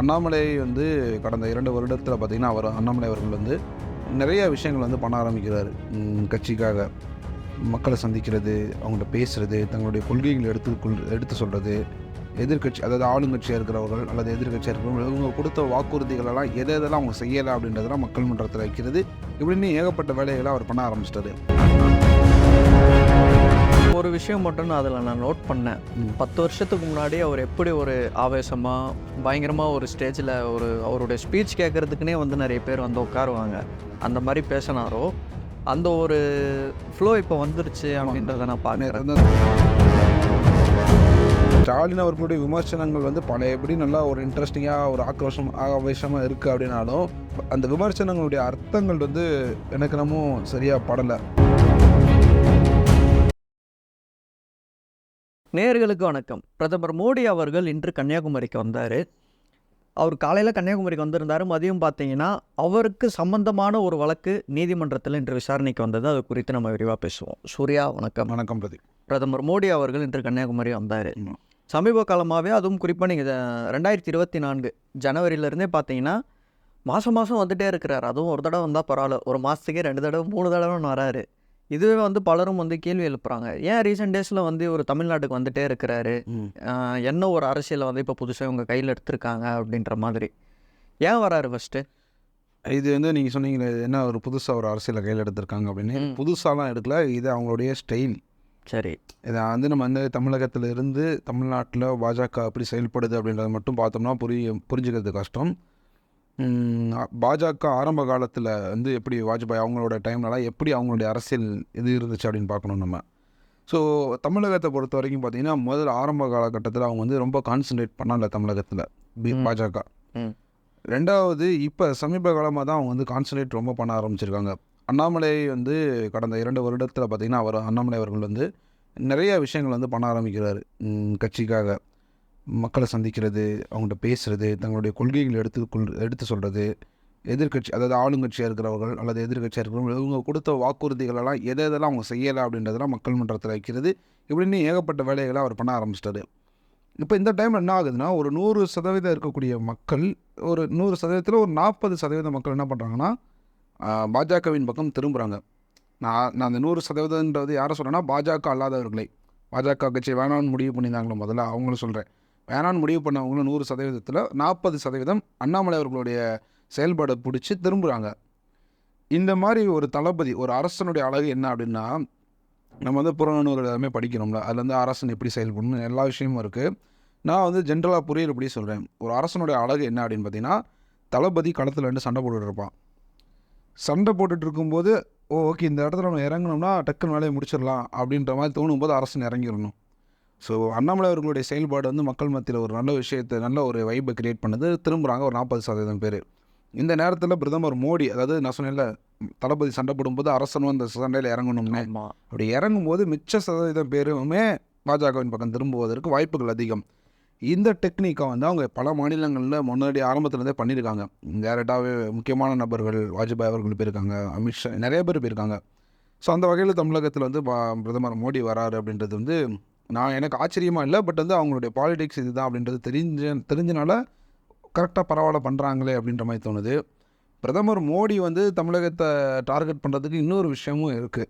அண்ணாமலை வந்து கடந்த இரண்டு வருடத்தில் பார்த்தீங்கன்னா அவர் அண்ணாமலை அவர்கள் வந்து நிறைய விஷயங்கள் வந்து பண்ண ஆரம்பிக்கிறார். கட்சிக்காக மக்களை சந்திக்கிறது அவங்கள்ட்ட பேசுறது தங்களுடைய கொள்கைகளை எடுத்து கொள் எடுத்து சொல்கிறது எதிர்க்கட்சி அதாவது ஆளுங்கட்சியாக இருக்கிறவர்கள் அல்லது எதிர்க்கட்சியாக இருக்கிறவங்க இவங்க கொடுத்த வாக்குறுதிகளெல்லாம் எதை எதெல்லாம் அவங்க செய்யலை அப்படின்றதெல்லாம் மக்கள் மன்றத்தில் வைக்கிறது. இப்படின்னு ஏகப்பட்ட வேலைகளை அவர் பண்ண ஆரம்பிச்சிட்டாரு. ஒரு விஷயம் மட்டும் நான் அதில் நான் நோட் பண்ணேன். பத்து வருஷத்துக்கு முன்னாடி அவர் எப்படி ஒரு ஆவேசமாக பயங்கரமாக ஒரு ஸ்டேஜில் ஒரு அவருடைய ஸ்பீச் கேட்குறதுக்குனே வந்து நிறைய பேர் வந்து உட்காருவாங்க. அந்த மாதிரி பேசினாரோ அந்த ஒரு ஃப்ளோ இப்போ வந்துருச்சு அப்படின்றத நான் பார்க்குறேன் ஸ்டாலின் அவர்களுடைய விமர்சனங்கள் வந்து பல எப்படி நல்லா ஒரு இன்ட்ரெஸ்டிங்காக ஒரு ஆக்ரோஷம் ஆவேசமாக இருக்குது அப்படின்னாலும் அந்த விமர்சனங்களுடைய அர்த்தங்கள் வந்து எனக்கு நம்ம சரியாக படலை. நேர்களுக்கு வணக்கம். பிரதமர் மோடி அவர்கள் இன்று கன்னியாகுமரிக்கு வந்தார். அவர் காலையில் கன்னியாகுமரிக்கு வந்திருந்தார். மதியம் பார்த்தீங்கன்னா அவருக்கு சம்பந்தமான ஒரு வழக்கு நீதிமன்றத்தில் இன்று விசாரணைக்கு வந்தது. அது குறித்து நம்ம விரிவாக பேசுவோம். சூர்யா வணக்கம். வணக்கம் பிரதீப். பிரதமர் மோடி அவர்கள் இன்று கன்னியாகுமரி வந்தார். சமீப காலமாகவே அதுவும் குறிப்பாக நீங்கள் ரெண்டாயிரத்தி இருபத்தி நான்கு ஜனவரியிலேருந்தே பார்த்தீங்கன்னா மாதம் மாதம் வந்துட்டே இருக்கிறார். அதுவும் ஒரு தடவை வந்தால் பரவாயில்ல. ஒரு மாதத்துக்கே ரெண்டு தடவை மூணு தடவை வராரு. இதுவே வந்து பலரும் வந்து கேள்வி எழுப்புறாங்க. ஏன் ரீசெண்ட் டேஸில் வந்து ஒரு தமிழ்நாட்டுக்கு வந்துட்டே இருக்கிறாரு? என்ன ஒரு அரசியலை வந்து இப்போ புதுசாக இவங்க கையில் எடுத்திருக்காங்க அப்படின்ற மாதிரி. ஏன் வராரு ஃபஸ்ட்டு இது வந்து நீங்கள் சொன்னீங்களே என்ன ஒரு புதுசாக ஒரு அரசியலை கையில் எடுத்திருக்காங்க அப்படின்னு. புதுசாலாம் எடுக்கல இது அவங்களுடைய ஸ்டைல் சரி. இதை வந்து நம்ம வந்து தமிழகத்தில் இருந்து தமிழ்நாட்டில் பாஜக எப்படி செயல்படுது அப்படின்றத மட்டும் பார்த்தோம்னா புரிய புரிஞ்சுக்கிறது கஷ்டம். பாஜக ஆரம்ப காலத்தில் வந்து எப்படி வாஜ்பாய் அவங்களோட டைம்லலாம் எப்படி அவங்களுடைய அரசியல் இது இருந்துச்சு அப்படின்னு பார்க்கணும் நம்ம ஸோ தமிழகத்தை பொறுத்த வரைக்கும் பார்த்தீங்கன்னா முதல்ல ஆரம்ப காலகட்டத்தில் அவங்க வந்து ரொம்ப கான்சன்ட்ரேட் பண்ணல தமிழகத்தில். பாஜக. ரெண்டாவது இப்போ சமீப காலமாக தான் அவங்க வந்து கான்சன்ட்ரேட் ரொம்ப பண்ண ஆரம்பிச்சிருக்காங்க அண்ணாமலை வந்து கடந்த இரண்டு வருடத்தில் பார்த்தீங்கன்னா அவர் அண்ணாமலை அவர்கள் வந்து நிறைய விஷயங்கள் வந்து பண்ண ஆரம்பிக்கிறார் கட்சிக்காக மக்களை சந்திக்கிறது அவங்கள்ட்ட பேசுறது தங்களுடைய கொள்கைகளை எடுத்து கொள் எடுத்து சொல்கிறது எதிர்க்கட்சி அதாவது ஆளுங்கட்சியாக இருக்கிறவர்கள் அல்லது எதிர்கட்சியாக இருக்கிறவங்க இவங்க கொடுத்த வாக்குறுதிகளெல்லாம் எதை எதெல்லாம் அவங்க செய்யலை அப்படின்றதெல்லாம் மக்கள் மன்றத்தில் வைக்கிறது. இப்படின்னு ஏகப்பட்ட வேலைகளை அவர் பண்ண ஆரம்பிச்சிட்டாரு. இப்போ இந்த டைமில் என்ன ஆகுதுன்னா ஒரு நூறு சதவீதம் இருக்கக்கூடிய மக்கள் ஒரு நூறு சதவீதத்தில் ஒரு நாற்பது சதவீத மக்கள் என்ன பண்ணுறாங்கன்னா பாஜகவின் பக்கம் திரும்புகிறாங்க நான் நான் அந்த நூறு சதவீதம்ன்றது யாரை சொல்கிறேன்னா பாஜக அல்லாதவர்களை. பாஜக கட்சி வேணான்னு முடிவு பண்ணியிருந்தாங்களோ முதல்ல அவங்களும் சொல்கிறேன் வேணான்னு முடிவு பண்ணவங்களும் நூறு சதவீதத்தில் நாற்பது சதவீதம் அண்ணாமலை அவர்களுடைய செயல்பாடை பிடிச்சி திரும்புகிறாங்க இந்த மாதிரி ஒரு தளபதி ஒரு அரசனுடைய அழகு என்ன அப்படின்னா நம்ம வந்து புறநூறு எல்லாமே படிக்கிறோம்ல அதில் வந்து அரசன் எப்படி செயல்படணும் எல்லா விஷயமும் இருக்குது நான் வந்து ஜென்ரலாக புரியுறபடி சொல்கிறேன் ஒரு அரசனுடைய அழகு என்ன அப்படின்னு பார்த்தீங்கன்னா தளபதி களத்தில் ரெண்டு சண்டை போட்டுட்டு இருப்பான். சண்டை போட்டுட்டு இருக்கும்போது ஓ ஓகே இந்த இடத்துல நம்ம இறங்கணும்னா டக்குன்னு வேலையை முடிச்சிடலாம் அப்படின்ற மாதிரி தோணும் போது அரசன் இறங்கிடணும். ஸோ அண்ணாமலை அவர்களுடைய செயல்பாடு வந்து மக்கள் மத்தியில் ஒரு நல்ல விஷயத்தை நல்ல ஒரு வைப்பை கிரியேட் பண்ணுது. திரும்புகிறாங்க ஒரு நாற்பது சதவீதம் பேர். இந்த நேரத்தில் பிரதமர் மோடி அதாவது நான் சொன்னேன்ல தளபதி சண்டை போடும்போது அரசனும் அந்த சண்டையில் இறங்கணும்னு. அப்படி இறங்கும்போது மிச்ச சதவீதம் பேருமே பாஜகவின் பக்கம் திரும்புவதற்கு வாய்ப்புகள் அதிகம். இந்த டெக்னிக்கை வந்து அவங்க பல மாநிலங்களில் முன்னாடி ஆரம்பத்துலேருந்தே பண்ணியிருக்காங்க டேரெக்டாகவே முக்கியமான நபர்கள் வாஜ்பாய் அவர்கள் போயிருக்காங்க அமித்ஷா நிறைய பேர் போயிருக்காங்க. ஸோ அந்த வகையில் தமிழகத்தில் வந்து பா- பிரதமர் மோடி வராரு அப்படின்றது வந்து நான் எனக்கு ஆச்சரியமாக இல்லை பட் வந்து அவங்களுடைய பாலிடிக்ஸ் இதுதான் அப்படின்றது தெரிஞ்ச தெரிஞ்சனால கரெக்டாக பரவாயில்ல பண்ணுறாங்களே அப்படின்ற மாதிரி தோணுது. பிரதமர் மோடி வந்து தமிழகத்தை டார்கெட் பண்ணுறதுக்கு இன்னொரு விஷயமும் இருக்குது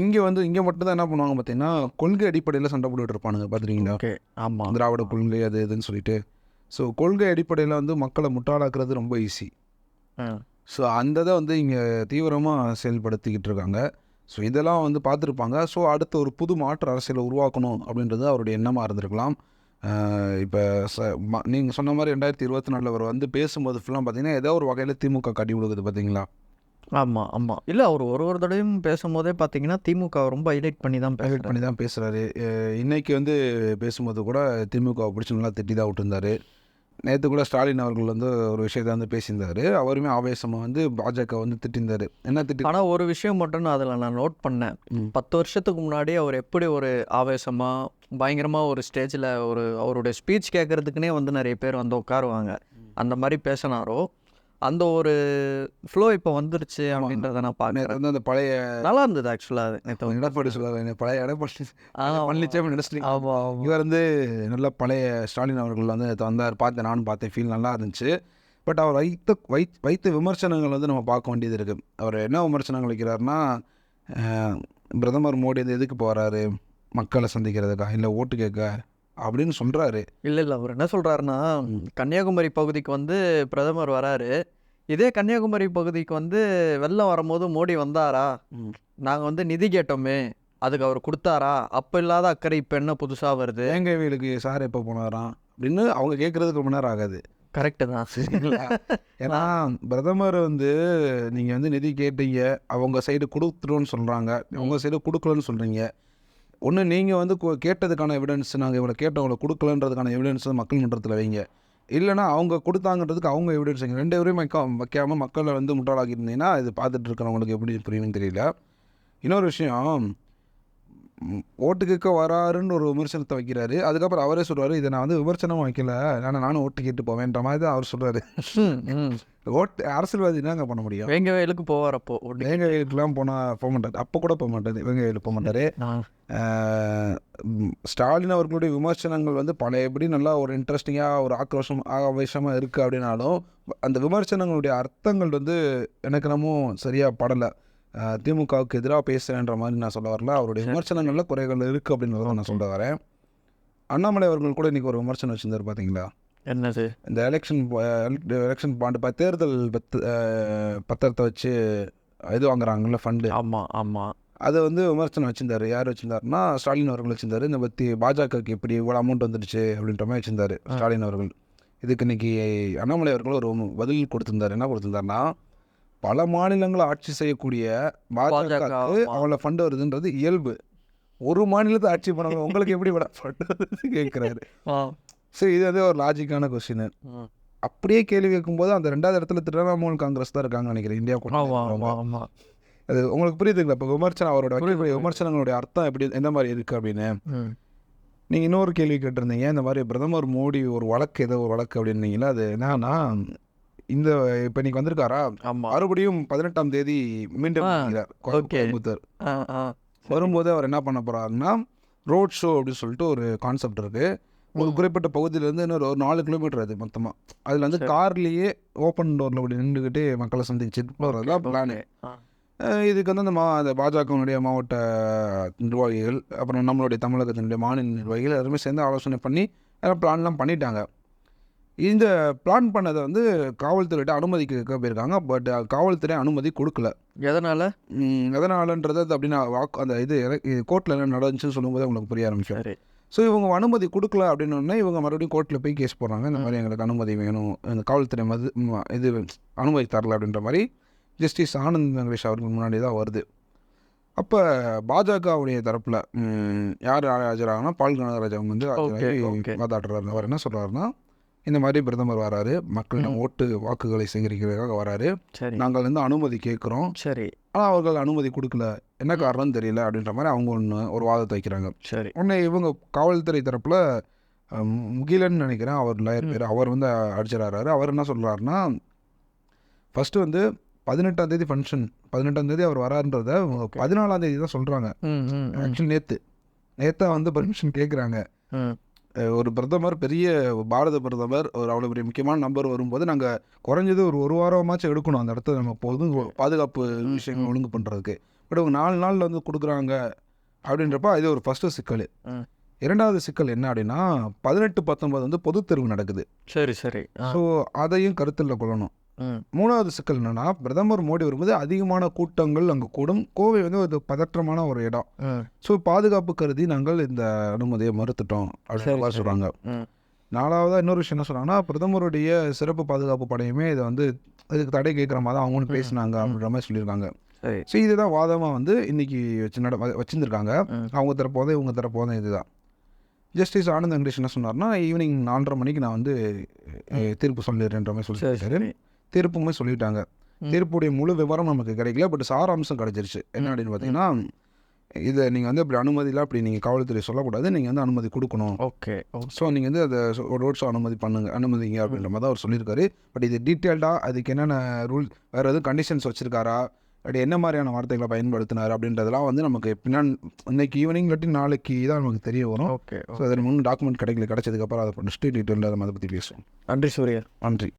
இங்கே வந்து இங்கே மட்டும்தான் என்ன பண்ணுவாங்க பார்த்தீங்கன்னா கொள்கை அடிப்படையில் சண்டை போட்டுட்டு இருப்பானுங்க பார்த்துருக்கீங்களா ஓகே ஆமாம் திராவிட கொள்கை அது இதுன்னு சொல்லிட்டு. ஸோ கொள்கை அடிப்படையில் வந்து மக்களை முட்டாளாக்குறது ரொம்ப ஈஸி ஸோ அந்த இதை வந்து இங்கே தீவிரமாக செயல்படுத்திக்கிட்டு இருக்காங்க. ஸோ இதெல்லாம் வந்து பார்த்துருப்பாங்க. ஸோ அடுத்த ஒரு புது மாற்று அரசியலை உருவாக்கணும் அப்படின்றது அவருடைய எண்ணமாக இருந்திருக்கலாம். இப்போ ச நீங்கள் சொன்ன மாதிரி ரெண்டாயிரத்தி இருபத்தி நாலில் அவர் வந்து பேசும்போது ஃபுல்லாக பார்த்தீங்கன்னா ஏதோ ஒரு வகையில் திமுக கட்டி கொடுக்குது பார்த்தீங்களா? ஆமாம் ஆமாம் இல்லை அவர் ஒரு ஒரு தடவையும் பேசும்போதே பார்த்தீங்கன்னா திமுக ரொம்ப ஹைலைட் பண்ணி தான் ஹைலைட் பண்ணி தான் பேசுகிறாரு இன்னைக்கு வந்து பேசும்போது கூட திமுக பிடிச்சி நல்லா திட்டி தான் விட்டுருந்தாரு. நேற்று கூட ஸ்டாலின் அவர்கள் வந்து ஒரு விஷயத்தை வந்து பேசியிருந்தாரு. அவருமே ஆவேசமாக வந்து பாஜக வந்து திட்டிருந்தாரு. என்ன திட்டி ஆனால் ஒரு விஷயம் மட்டும் நான் அதில் நான் நோட் பண்ணேன். பத்து வருஷத்துக்கு முன்னாடி அவர் எப்படி ஒரு ஆவேசமாக பயங்கரமாக ஒரு ஸ்டேஜில் ஒரு அவருடைய ஸ்பீச் கேட்குறதுக்குனே வந்து நிறைய பேர் வந்து உட்காருவாங்க. அந்த மாதிரி பேசினாரோ அந்த ஒரு ஃப்ளோ இப்போ வந்துருச்சு அப்படின்றத நான் பார்க்குறேன் அந்த பழைய நல்லா இருந்தது ஆக்சுவலாக அது எடப்பாடி சொல்லுவாங்க பழைய எடப்பாடி. பழனிசாமி நினைச்சிட்டு ஆமாம் இவர் வந்து நல்ல பழைய ஸ்டாலின் அவர்கள் வந்து வந்தார் பார்த்தேன் நானும் பார்த்தேன் ஃபீல் நல்லா இருந்துச்சு. பட் அவர் வைத்த வை வைத்த விமர்சனங்கள் வந்து நம்ம பார்க்க வேண்டியது இருக்குது அவர் என்ன விமர்சனங்கள் வைக்கிறாருன்னா பிரதமர் மோடி வந்து எதுக்கு போகிறாரு மக்களை சந்திக்கிறதுக்கா? இல்லை ஓட்டு கேட்க? அப்படின்னு சொல்கிறாரு இல்லை இல்லை. அவர் என்ன சொல்கிறாருன்னா கன்னியாகுமரி பகுதிக்கு வந்து பிரதமர் வராரு. இதே கன்னியாகுமரி பகுதிக்கு வந்து வெள்ளம் வரும்போது மோடி வந்தாரா? நாங்கள் வந்து நிதி கேட்டோமே அதுக்கு அவர் கொடுத்தாரா? அப்போ இல்லாத அக்கறை இப்போ என்ன புதுசாக வருது? வேங்கவேலுக்கு சார் எப்போ போனாராம்? அப்படின்னு அவங்க கேட்குறதுக்கு ரொம்ப நேரம் ஆகாது. கரெக்டு தான். சரிங்களா? ஏன்னா பிரதமர் வந்து நீங்கள் வந்து நிதி கேட்டீங்க அவங்க சைடு கொடுத்துருன்னு சொல்கிறாங்க உங்கள் சைடு கொடுக்கலன்னு சொல்கிறீங்க ஒன்று நீங்கள் வந்து கேட்டதுக்கான எவிடன்ஸ் நாங்கள் இவ்வளோ கேட்டவங்களை கொடுக்கலன்றதுக்கான எவிடன்ஸ் மக்கள் மன்றத்தில் வைங்க. இல்லைன்னா அவங்க கொடுத்தாங்கன்றதுக்கு அவங்க எவிடன்ஸ் ரெண்டு பேரையும் வைக்க வைக்காமல் மக்களை வந்து முட்டாளாக்கி இருந்தீங்கன்னா இது பார்த்துட்டு இருக்கிறவங்களுக்கு எப்படி புரியும்னு தெரியல. இன்னொரு விஷயம் ஓட்டு கேட்க வராருன்னு ஒரு விமர்சனத்தை வைக்கிறாரு. அதுக்கப்புறம் அவரே சொல்றாரு இதை நான் வந்து விமர்சனமாக வைக்கல. நான் நானும் ஓட்டு கேட்டு போவேன்ற மாதிரி தான் அவர் ம். ஓட்டு அரசியல்வாதி என்னங்க பண்ண முடியும்? வேங்க வயலுக்கு போவார் அப்போ. வேங்க வயலுக்குலாம் போனால் போக மாட்டார். அப்போ கூட போக மாட்டார். வேங்க வயலுக்கு போக மாட்டார். ஸ்டாலின் அவர்களுடைய விமர்சனங்கள் வந்து பழையபடி நல்லா ஒரு இன்ட்ரெஸ்டிங்காக ஒரு ஆக்ரோஷம் ஆவேசமாக இருக்குது அப்படின்னாலும் அந்த விமர்சனங்களுடைய அர்த்தங்கள் வந்து எனக்கு நம்ம சரியாக படலை. திமுகவுக்கு எதிராக பேசுகிறேன்ற மாதிரி நான் சொல்ல வரல. அவருடைய விமர்சனங்களில் குறைகள் இருக்குது அப்படின்றத நான் சொல்ல வரேன். அண்ணாமலை அவர்கள் கூட இன்றைக்கி ஒரு விமர்சனம் வச்சிருந்தார் பார்த்தீங்களா என்னது? இந்த எலெக்ஷன் எலெக்ஷன் பாண்டு ப தேர்தல் பத்து பத்திரத்தை வச்சு இது வாங்குறாங்கல்ல ஃபண்டு. ஆமாம் ஆமாம் அதை வந்து விமர்சனம் வச்சிருந்தாரு. யார் வச்சிருந்தாருன்னா ஸ்டாலின் அவர்கள் வச்சிருந்தாரு. இந்த பற்றி பாஜகவுக்கு இப்படி இவ்வளோ அமௌண்ட் வந்துடுச்சு அப்படின்ற மாதிரி வச்சிருந்தாரு ஸ்டாலின் அவர்கள். இதுக்கு இன்னைக்கு அண்ணாமலை அவர்கள் ஒரு பதில் கொடுத்திருந்தாரு. என்ன கொடுத்திருந்தாருன்னா பல மாநிலங்களை ஆட்சி செய்யக்கூடிய பாஜக பாஜக, அவ்வளோ ஃபண்டு வருதுன்றது இயல்பு. ஒரு மாநிலத்தை ஆட்சி பண்ணவங்க உங்களுக்கு எப்படி விட ஃபண்டு வருது கேட்குறாரு சரி இது வந்து ஒரு லாஜிக்கான கொஸ்டின். அப்படியே கேள்வி கேட்கும்போது அந்த ரெண்டாவது இடத்துல திரிணாமுல் காங்கிரஸ் தான் இருக்காங்க நினைக்கிறேன் இந்தியா கூட அது உங்களுக்கு புரியுதுங்களா? இப்போ விமர்சனம் அவரோட விமர்சனங்களுடைய அர்த்தம் எப்படி எந்த மாதிரி இருக்குது அப்படின்னு. நீங்கள் இன்னொரு கேள்வி கேட்டிருந்தீங்க இந்த மாதிரி பிரதமர் மோடி ஒரு வழக்கு ஏதோ ஒரு வழக்கு அப்படின்னீங்களா அது என்னன்னா இந்த இப்போ இன்னைக்கு வந்திருக்காரா? மறுபடியும் பதினெட்டாம் தேதி மீண்டும். கோயம்புத்தூர் வரும்போது அவர் என்ன பண்ண போறாருன்னா ரோட் ஷோ அப்படின்னு சொல்லிட்டு ஒரு கான்செப்ட் இருக்கு. ஒரு குறிப்பிட்ட பகுதியிலேருந்து இன்னொரு ஒரு நாலு கிலோமீட்டர் அது மொத்தமாக அதில் வந்து கார்லேயே ஓப்பன் டோரில் அப்படி நின்றுக்கிட்டு மக்களை சந்திச்சு போகிறது தான் பிளானு இதுக்கு வந்து அந்த மா அந்த பாஜகவினுடைய மாவட்ட நிர்வாகிகள் அப்புறம் நம்மளுடைய தமிழகத்தினுடைய மாநில நிர்வாகிகள் எல்லாருமே சேர்ந்து ஆலோசனை பண்ணி எல்லாம் பிளான்லாம் பண்ணிட்டாங்க. இந்த பிளான் பண்ணதை வந்து காவல்துறையிட்ட அனுமதி கேட்க போயிருக்காங்க. பட் காவல்துறை அனுமதி கொடுக்கல. எதனால்? எதனாலன்றது அது அப்படின்னா வாக்கு அந்த இது கோர்ட்டில் என்ன நடந்துச்சுன்னு சொல்லும்போது உங்களுக்கு புரிய ஆரம்பிக்கும் சரி. ஸோ இவங்க அனுமதி கொடுக்கல அப்படின்னு உடனே இவங்க மறுபடியும் கோர்ட்டில் போய் கேஸ் போடுறாங்க. இந்த மாதிரி எங்களுக்கு அனுமதி வேணும். இந்த காவல்துறை மது இது அனுமதி தரல அப்படின்ற மாதிரி ஜஸ்டிஸ் ஆனந்த் வெங்கடேஷ் அவர்கள் முன்னாடி தான் வருது. அப்போ பாஜகவுடைய தரப்பில் யார் ஆஜராகனா? பால் கனகராஜ் அவங்க வந்து. வாதாடுறாரு. அவர் என்ன சொல்கிறாருன்னா இந்த மாதிரி பிரதமர் வராரு மக்களிடம் ஓட்டு வாக்குகளை சேகரிக்கிறதுக்காக வராரு. நாங்கள் வந்து அனுமதி கேட்குறோம். சரி. ஆனால் அவர்கள் அனுமதி கொடுக்கல. என்ன காரணம்னு தெரியல அப்படின்ற மாதிரி அவங்க ஒன்று ஒரு வாதத்தை வைக்கிறாங்க. சரி. உடனே இவங்க காவல்துறை தரப்பில் முகிலன் நினைக்கிறேன் அவர் லாயர் பேர் அவர் வந்து அடிச்சிடறாரு. அவர் என்ன சொல்கிறாருன்னா ஃபஸ்ட்டு வந்து பதினெட்டாம் தேதி ஃபங்க்ஷன் பதினெட்டாம் தேதி அவர் வராருன்றத பதினாலாம் தேதி தான் சொல்கிறாங்க ஆக்சுவலி நேற்று நேத்தா. வந்து பர்மிஷன் கேட்குறாங்க ஒரு பிரதமர் பெரிய பாரத பிரதமர் ஒரு அவ்வளோ பெரிய முக்கியமான நம்பர் வரும்போது நாங்கள் குறைஞ்சது ஒரு ஒரு வாரமாச்சும் எடுக்கணும் அந்த இடத்துல நம்ம போதும் பாதுகாப்பு விஷயங்கள் ஒழுங்கு பண்ணுறதுக்கு பட் அவங்க நாலு நாளில் வந்து கொடுக்குறாங்க அப்படின்றப்ப இது ஒரு ஃபஸ்ட்டு சிக்கல். இரண்டாவது சிக்கல் என்ன அப்படின்னா பதினெட்டு பத்தொன்பது வந்து பொதுத் தேர்வு நடக்குது. சரி சரி. ஸோ அதையும் கருத்தில் கொள்ளணும். மூணாவது சிக்கல் என்னன்னா பிரதமர் மோடி வரும்போது அதிகமான கூட்டங்கள் அங்கே கூடும். கோவை வந்து ஒரு பதற்றமான ஒரு இடம். ஸோ பாதுகாப்பு கருதி நாங்கள் இந்த அனுமதியை மறுத்துட்டோம் அப்படின்னு. சொல்கிறாங்க நாலாவதாக இன்னொரு விஷயம் என்ன சொன்னாங்கன்னா பிரதமருடைய சிறப்பு பாதுகாப்பு படையுமே இதை வந்து இதுக்கு தடை கேட்குற மாதிரி தான் அவங்களும் பேசினாங்க அப்படின்ற மாதிரி சொல்லியிருக்காங்க. ஸோ இதுதான் வாதமாக வந்து இன்னைக்கு வச்சு நட வச்சிருந்திருக்காங்க. அவங்க தரப்போதே இவங்க தரப்போதே இதுதான். ஜஸ்டிஸ் ஆனந்த் வெங்கடேஷ் என்ன சொன்னார்னா ஈவினிங் நாலரை மணிக்கு நான் வந்து தீர்ப்பு சொல்லிடுறேன்ற மாதிரி சொல்லியிருக்காரு. சரி. தீர்ப்புமே சொல்லிட்டாங்க. தீர்ப்புடைய முழு விவரம் நமக்கு கிடைக்கல பட் சாராம்சம் கிடைச்சிருச்சு. என்ன அப்படின்னு பார்த்தீங்கன்னா இதை நீங்கள் வந்து அப்படி அனுமதிலாம் அப்படி நீங்கள் காவல்துறை சொல்லக்கூடாது நீங்கள் வந்து அனுமதி கொடுக்கணும். ஓகே ஸோ நீங்கள் வந்து அதை ரோட் ஷோ அனுமதி பண்ணுங்க அனுமதிங்க அப்படின்ற மாதிரி தான் அவர் சொல்லியிருக்காரு. பட் இது டீட்டெயில்டாக அதுக்கு என்னென்ன ரூல் வேறு எதுவும் கண்டிஷன்ஸ் வச்சுருக்காரா? அப்படி என்ன மாதிரியான வார்த்தைகளை பயன்படுத்தினார் அப்படின்றதெல்லாம் வந்து நமக்கு பின்னாடி இன்னைக்கு ஈவினிங் இல்லாட்டி நாளைக்கு தான் நமக்கு தெரிய வரும். ஓகே ஸோ அதில் முன்னு டாக்குமெண்ட் கிடைக்கல கிடைச்சதுக்கப்புறம் அதை படிச்சுட்டு டீட்டெயிலாக நம்ம அதை பற்றி பேசுவோம். நன்றி சூர்யா. நன்றி.